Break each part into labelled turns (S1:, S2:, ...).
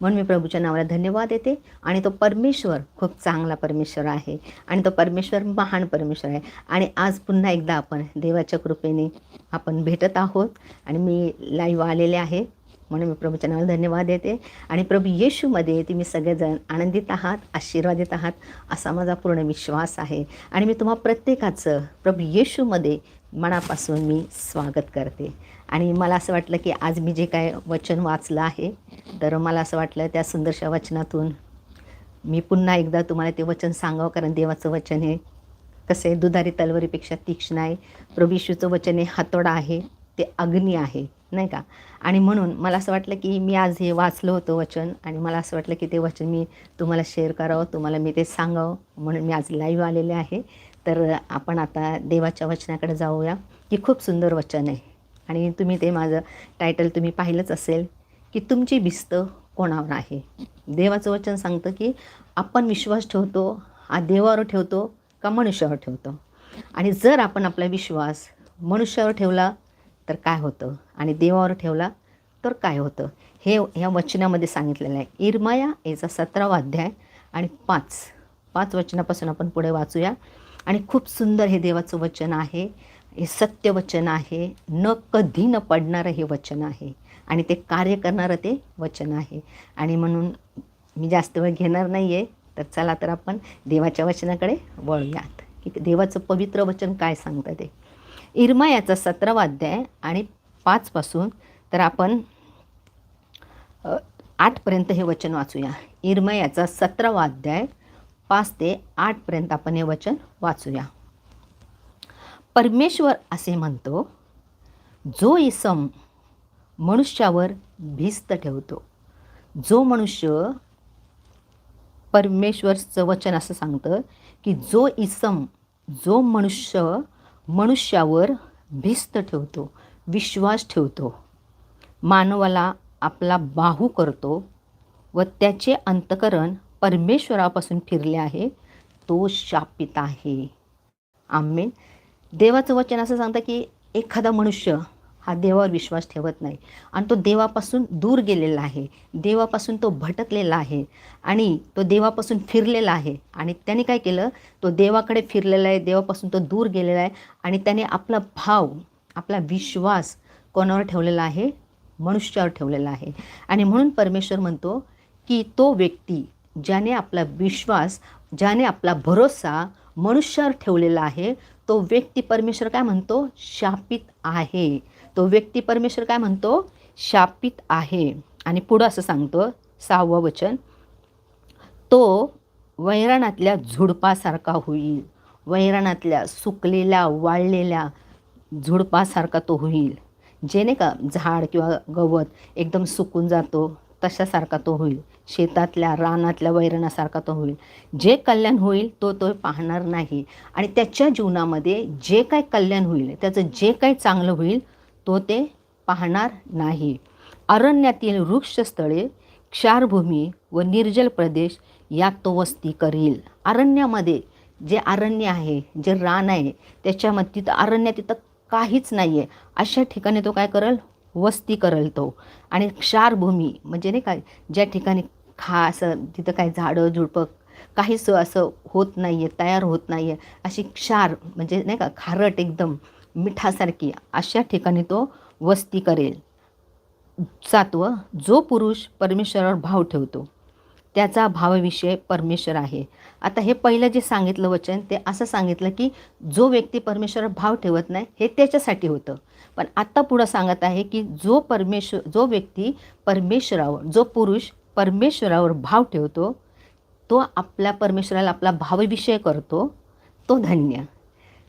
S1: म्हणून मी प्रभूच्या नावाला धन्यवाद देते. आणि तो परमेश्वर खूप चांगला परमेश्वर आहे. आणि तो परमेश्वर महान परमेश्वर आहे. आणि आज पुन्हा एकदा आपण देवाच्या कृपेने आपण भेटत आहोत. आणि मी लाईव्ह आलेले आहे. म्हणून मी प्रभूच्या नावाला धन्यवाद देते. आणि प्रभू येशूमध्ये तुम्ही सगळेजण आनंदित आहात आशीर्वादित आहात असा माझा पूर्ण विश्वास आहे. आणि मी तुम्हा प्रत्येकाचं प्रभू येशूमध्ये मनापासून मी स्वागत करते. आणि मला असं वाटलं की आज मी जे काय वचन वाचलं आहे तर मला असं वाटलं त्या सुंदरशा वचनातून मी पुन्हा एकदा तुम्हाला ते वचन सांगावं कारण देवाचं वचन हे कसं आहे दुधारी तलवारीपेक्षा तीक्ष्ण आहे. प्रभू येशूचं वचन हे हातोडा आहे. ते अग्नी आहे नाही का? आणि म्हणून मला असं वाटलं की मी आज हे वाचलं होतं वचन आणि मला असं वाटलं की ते वचन मी तुम्हाला शेअर करावं तुम्हाला मी ते सांगावं म्हणून मी आज लाईव्ह आलेले आहे. तर आपण आता देवाच्या वचनाकडे जाऊया की खूप सुंदर वचन आहे. आणि तुम्ही ते माझं टायटल तुम्ही पाहिलंच असेल की तुमची भिस्त कोणावर आहे? देवाचं वचन सांगतं की आपण विश्वास ठेवतो हा देवावर ठेवतो का मनुष्यावर ठेवतो? आणि जर आपण आपला विश्वास मनुष्यावर ठेवला तर काय होतं? आणि देवावर ठेवला तर काय होतं? हे ह्या वचनामध्ये सांगितलेलं आहे. इरमाया याचा सतरावा अध्याय आणि पाच. पाच वचनापासून आपण पुढे वाचूया. आणि खूप सुंदर हे देवाचं वचन आहे. हे सत्य वचन आहे. न कधी न पडणारं हे वचन आहे. आणि ते कार्य करणारं ते वचन आहे. आणि म्हणून मी जास्त वेळ घेणार नाही आहे तर चला तर आपण देवाच्या वचनाकडे वळूयात. की देवाचं पवित्र वचन काय सांगतं ते. इरमायाचा सतरावा अध्याय आणि पाचपासून तर आपण आठपर्यंत हे वचन वाचूया. इरमयाचा सतरावा अध्याय पाच ते आठपर्यंत आपण हे वचन वाचूया. परमेश्वर असे म्हणतो जो इसम मनुष्यावर भिस्त ठेवतो जो मनुष्य परमेश्वरचं वचन असं सांगतं की जो इसम जो मनुष्य मनुष्यावर भिस्त ठेवतो विश्वास ठेवतो. मानवाला आपला बाहू करतो व त्याचे अंतकरण परमेश्वरापासून फिरले आहे तो शापित आहे. आम्ही देवाचं वचन असं सांगतं की एखादा मनुष्य हा देवावर विश्वास ठेवत नाही. आणि तो देवापासून दूर गेलेला आहे. देवापासून तो भटकलेला आहे. आणि तो देवापासून फिरलेला आहे. आणि त्याने काय केलं? तो देवाकडे फिरलेला आहे. देवापासून तो दूर गेलेला आहे. आणि त्याने आपला भाव आपला विश्वास कोणावर ठेवलेला आहे? मनुष्यावर ठेवलेला आहे. आणि म्हणून परमेश्वर म्हणतो की तो व्यक्ती ज्याने आपला विश्वास ज्याने आपला भरोसा मनुष्यावर ठेवलेला आहे तो व्यक्ती परमेश्वर काय म्हणतो? शापित आहे. तो व्यक्ती परमेश्वर काय म्हणतो? शापित आहे. आणि पुढं असं सांगतो सहावं वचन. तो वैराणातल्या झुडपासारखा होईल. वैराणातल्या सुकलेल्या वाळलेल्या झुडपासारखा तो होईल. जेणे का झाड किंवा गवत एकदम सुकून जातो तशासारखा तो होईल. शेतातल्या रानातल्या वैरणासारखा तो होईल. जे कल्याण होईल तो तो पाहणार नाही. आणि त्याच्या जीवनामध्ये जे काय कल्याण होईल त्याचं जे काही चांगलं होईल तो ते पाहणार नाही. अरण्यातील वृक्षस्थळे क्षारभूमी व निर्जल प्रदेश यात तो वस्ती करील. अरण्यामध्ये जे अरण्य आहे जे रान आहे त्याच्यामध्ये तिथं अरण्य तिथं काहीच नाही आहे अशा ठिकाणी तो काय करेल? वस्ती करेल तो. आणि क्षारभूमी म्हणजे नाही काय ज्या ठिकाणी खा असं तिथं काही झाडं झुडपं काहीच असं होत नाही आहे तयार होत नाही आहे अशी क्षार म्हणजे नाही का खारट एकदम मिठासारखी अशा ठिकाणी तो वस्ती करेल. सातवं जो पुरुष परमेश्वरावर भाव ठेवतो त्याचा भावविषय परमेश्वर आहे. आता हे पहिलं जे सांगितलं वचन ते असं सांगितलं की जो व्यक्ती परमेश्वरावर भाव ठेवत नाही हे त्याच्यासाठी होतं. पण आत्ता पुढं सांगत आहे की जो परमेश्वर जो व्यक्ती परमेश्वरावर जो पुरुष परमेश्वरावर भाव ठेवतो तो आपल्या परमेश्वराला आपला भावविषय करतो तो धन्य.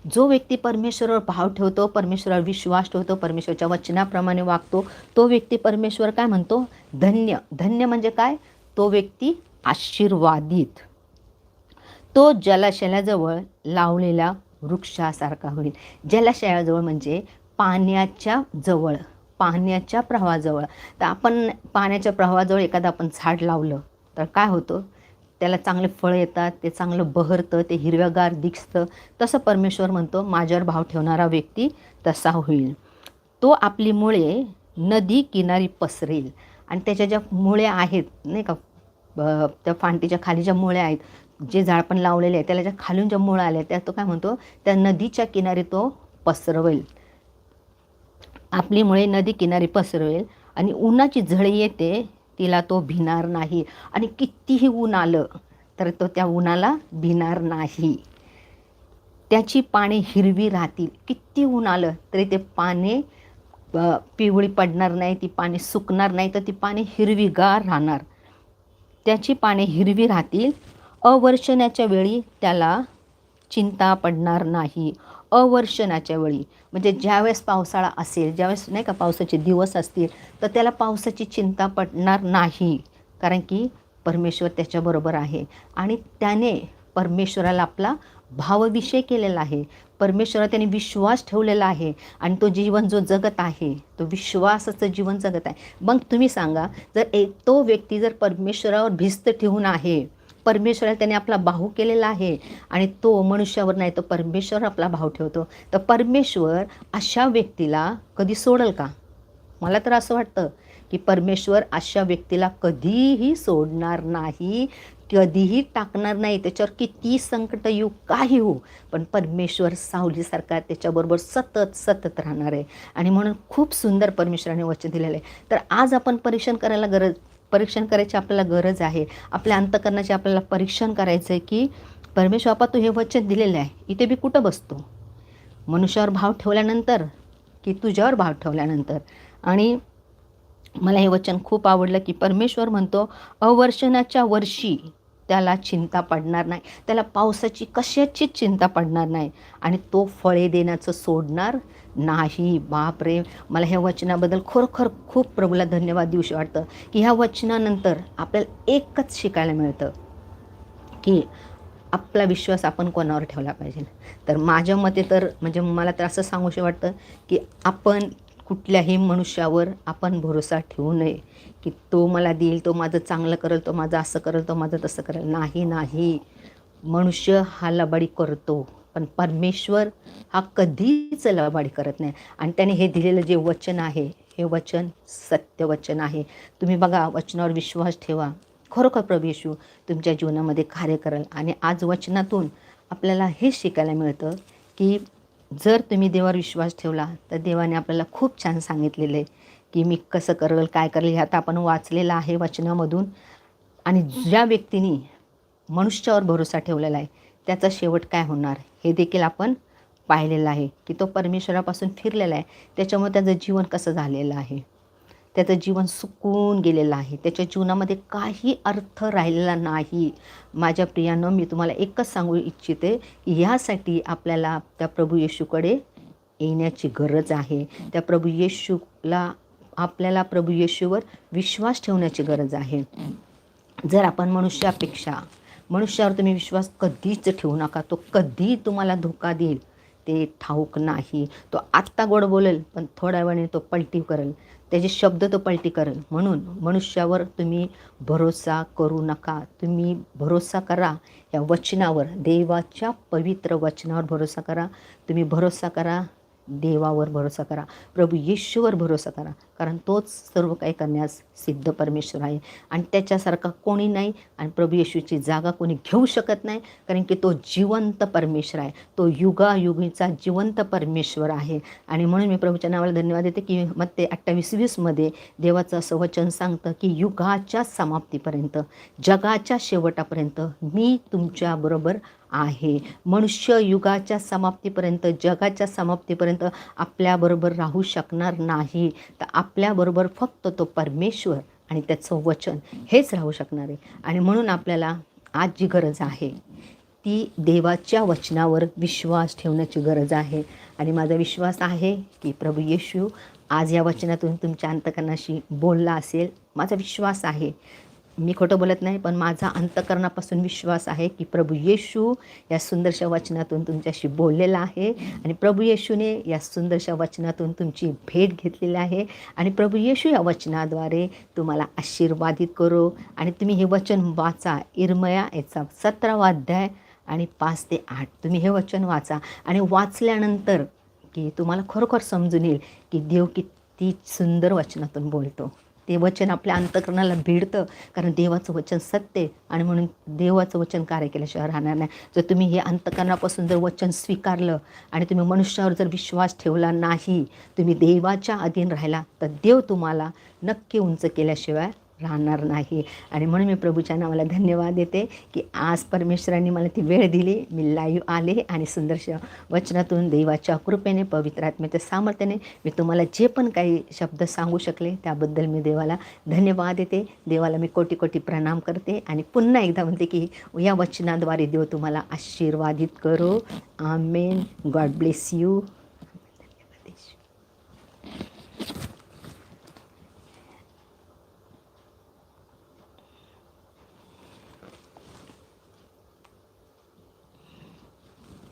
S1: जो व्यक्ती परमेश्वरावर भाव ठेवतो परमेश्वरावर विश्वास ठेवतो परमेश्वरच्या वचनाप्रमाणे वागतो तो व्यक्ती परमेश्वर काय म्हणतो? धन्य. धन्य म्हणजे काय? तो व्यक्ती आशीर्वादित. तो जलाशयाजवळ लावलेल्या वृक्षासारखा होईल. जलाशयाजवळ म्हणजे पाण्याच्या जवळ पाण्याच्या प्रवाहाजवळ. तर आपण पाण्याच्या प्रवाहाजवळ एखादं आपण झाड लावलं तर काय होतं? त्याला चांगले फळ येतात ते चांगलं बहरतं ते हिरव्यागार दिसतं. तसं परमेश्वर म्हणतो माझ्यावर भाव ठेवणारा व्यक्ती तसा होईल. तो आपली मुळे नदी किनारी पसरेल. आणि त्याच्या ज्या मुळ्या आहेत नाही का त्या फांटीच्या खाली ज्या मुळ्या आहेत जे झाड पण लावलेले आहे त्याला ज्या खालून ज्या मुळं आल्या त्या तो काय म्हणतो त्या नदीच्या किनारी तो पसरवेल. आपली मुळे नदी किनारी पसरवेल आणि उन्हाची झळी येते तिला तो भिणार नाही. आणि कितीही ऊन आलं तर तो त्या उन्हाला भिणार नाही. त्याची पाने हिरवी राहतील. किती ऊन आलं तरी ते पाने पिवळी पडणार नाही ती पाने सुकणार नाही तर ती पाने हिरवीगार राहणार. त्याची पाने हिरवी राहतील. अवर्षणाच्या वेळी त्याला चिंता पडणार नाही. अवर्षणाच्या वेळी म्हणजे ज्यावेळेस पावसाळा असेल ज्यावेळेस नाही का पावसाचे दिवस असतील तर त्याला पावसाची चिंता पडणार नाही. कारण की परमेश्वर त्याच्याबरोबर आहे आणि त्याने परमेश्वराला आपला भावविषय केलेला आहे. परमेश्वरा त्याने विश्वास ठेवलेला आहे आणि तो जीवन जो जगत आहे तो विश्वासाचं जीवन जगत आहे. मग तुम्ही सांगा जर एक तो व्यक्ती जर परमेश्वरावर भिस्त ठेवून आहे परमेश्वराला त्याने आपला भाऊ केलेला आहे आणि तो मनुष्यावर नाही तर परमेश्वर आपला भाव ठेवतो. तर परमेश्वर अशा व्यक्तीला कधी सोडल का? मला तर असं वाटतं की परमेश्वर अशा व्यक्तीला कधीही सोडणार नाही कधीही टाकणार नाही. त्याच्यावर किती संकट येऊ काही हो पण परमेश्वर सावलीसारखा त्याच्याबरोबर सतत सतत राहणार आहे. आणि म्हणून खूप सुंदर परमेश्वराने वचन दिलेलं आहे. तर आज आपण परीक्षण करायला गरज परीक्षण करायची आपल्याला गरज आहे. आपल्या अंतकरणाचे आपल्याला परीक्षण करायचं आहे की परमेश्वर आपा तू हे वचन दिलेलं आहे. इथे मी कुठं बसतो? मनुष्यावर भाव ठेवल्यानंतर की तुझ्यावर भाव ठेवल्यानंतर? आणि मला हे वचन खूप आवडलं की परमेश्वर म्हणतो अवर्षणाच्या वर्षी त्याला चिंता पडणार नाही. त्याला पावसाची कशाचीच चिंता पडणार नाही. आणि तो फळे देण्याचं सोडणार नाही बापरे. मला ह्या वचनाबद्दल खरोखर खूप प्रभूला धन्यवाद दिवशी वाटतं की ह्या वचनानंतर आपल्याला एकच शिकायला मिळतं की आपला विश्वास आपण कोणावर ठेवला पाहिजे. तर माझ्या मते तर म्हणजे मला तर असं सांगूशी वाटतं की आपण कुठल्याही मनुष्यावर आपण भरोसा ठेवू नये की तो मला देईल तो माझं चांगलं करेल तो माझं असं करेल तो माझं तसं करेल. नाही नाही. मनुष्य हा लबाडी करतो. पण परमेश्वर हा कधीच लबाड करत नाही. आणि त्याने हे दिलेलं जे वचन आहे हे वचन सत्य वचन आहे. तुम्ही बघा वचनावर विश्वास ठेवा. खरोखर प्रभेशू तुमच्या जीवनामध्ये कार्य कराल. आणि आज वचनातून आपल्याला हे शिकायला मिळतं की जर तुम्ही देवावर विश्वास ठेवला तर देवाने आपल्याला खूप छान सांगितलेलं आहे की मी कसं करेल काय करेल ह्यात आपण वाचलेलं आहे वचनामधून. आणि ज्या व्यक्तीने मनुष्यावर भरोसा ठेवलेला आहे त्याचा शेवट काय होणार? हे देखील आपण पाहिलेलं आहे की तो परमेश्वरापासून फिरलेला आहे. त्याच्यामुळे त्याचं जीवन कसं झालेलं आहे? त्याचं जीवन सुकून गेलेलं आहे. त्याच्या जीवनामध्ये काही अर्थ राहिलेला नाही. माझ्या प्रियानं मी तुम्हाला एकच सांगू इच्छिते की ह्यासाठी आपल्याला त्या प्रभू येशूकडे येण्याची गरज आहे. त्या प्रभू येशूला आपल्याला प्रभू येशूवर विश्वास ठेवण्याची गरज आहे. जर आपण मनुष्यापेक्षा मनुष्यावर तुम्ही विश्वास कधीच ठेवू नका. तो कधी तुम्हाला धोका देईल. ते ठाऊक नाही. तो आत्ता गोड बोलेल पण थोड्या वेळाने तो पलटी करेल. त्याचे शब्द तो पलटी करेल. म्हणून मनुष्यावर तुम्ही भरोसा करू नका. तुम्ही भरोसा करा. या वचनावर देवाच्या पवित्र वचनावर भरोसा करा. तुम्ही भरोसा करा. देवावर भरोसा करा. प्रभू येशूवर भरोसा करा. कारण तोच सर्व काही करण्यास सिद्ध परमेश्वर आहे. आणि त्याच्यासारखा कोणी नाही आणि प्रभू येशूची जागा कोणी घेऊ शकत नाही कारण की तो जिवंत परमेश्वर आहे. तो युगायुगीचा जिवंत परमेश्वर आहे. आणि म्हणून मी प्रभूच्या नावाला धन्यवाद देते की मग ते अठ्ठावीस वीसमध्ये देवाचं असं वचन सांगतं की युगाच्या समाप्तीपर्यंत जगाच्या शेवटापर्यंत मी तुमच्याबरोबर आहे. मनुष्य युगाच्या समाप्तीपर्यंत जगाच्या समाप्तीपर्यंत आपल्याबरोबर राहू शकणार नाही. तर आप आपल्याबरोबर फक्त तो परमेश्वर आणि त्याचं वचन हेच राहू शकणार आहे. आणि म्हणून आपल्याला आज जी गरज आहे ती देवाच्या वचनावर विश्वास ठेवण्याची गरज आहे. आणि माझा विश्वास आहे की प्रभू येशू आज या वचनातून तुमच्या अंतकरणाशी बोलला असेल. माझा विश्वास आहे मी खोटं बोलत नाही पण माझा अंतकरणापासून विश्वास आहे की प्रभू येशू या सुंदरशा वचनातून तुमच्याशी बोललेला आहे आणि प्रभू येशूने या सुंदरशा वचनातून तुमची भेट घेतलेली आहे आणि प्रभू येशू या वचनाद्वारे तुम्हाला आशीर्वादित करो आणि तुम्ही हे वचन वाचा. इरमया याचा सतरावा अध्याय आणि पाच ते आठ. तुम्ही हे वचन वाचा आणि वाचल्यानंतर की तुम्हाला खरोखर समजून येईल की देव किती सुंदर वचनातून बोलतो. ते वचन आपल्या अंतकरणाला भिडतं कारण देवाचं वचन सत्य आणि म्हणून देवाचं वचन कार्य केल्याशिवाय राहणार नाही. जर तुम्ही हे अंतकरणापासून जर वचन स्वीकारलं आणि तुम्ही मनुष्यावर जर विश्वास ठेवला नाही तुम्ही देवाच्या अधीन राहिला तर देव तुम्हाला नक्की उंच केल्याशिवाय राहणार नाही. आणि म्हणून मी प्रभूच्या नावाला धन्यवाद देते की आज परमेश्वरांनी मला ती वेळ दिली. मी लाईव्ह आले आणि सुंदरशा वचनातून देवाच्या कृपेने पवित्र आत्म्याच्या सामर्थ्याने मी तुम्हाला जे पण काही शब्द सांगू शकले त्याबद्दल मी देवाला धन्यवाद देते. देवाला मी कोटी कोटी प्रणाम करते आणि पुन्हा एकदा म्हणते की या वचनाद्वारे देव तुम्हाला आशीर्वादित करो. आमेन गॉड ब्लेस यू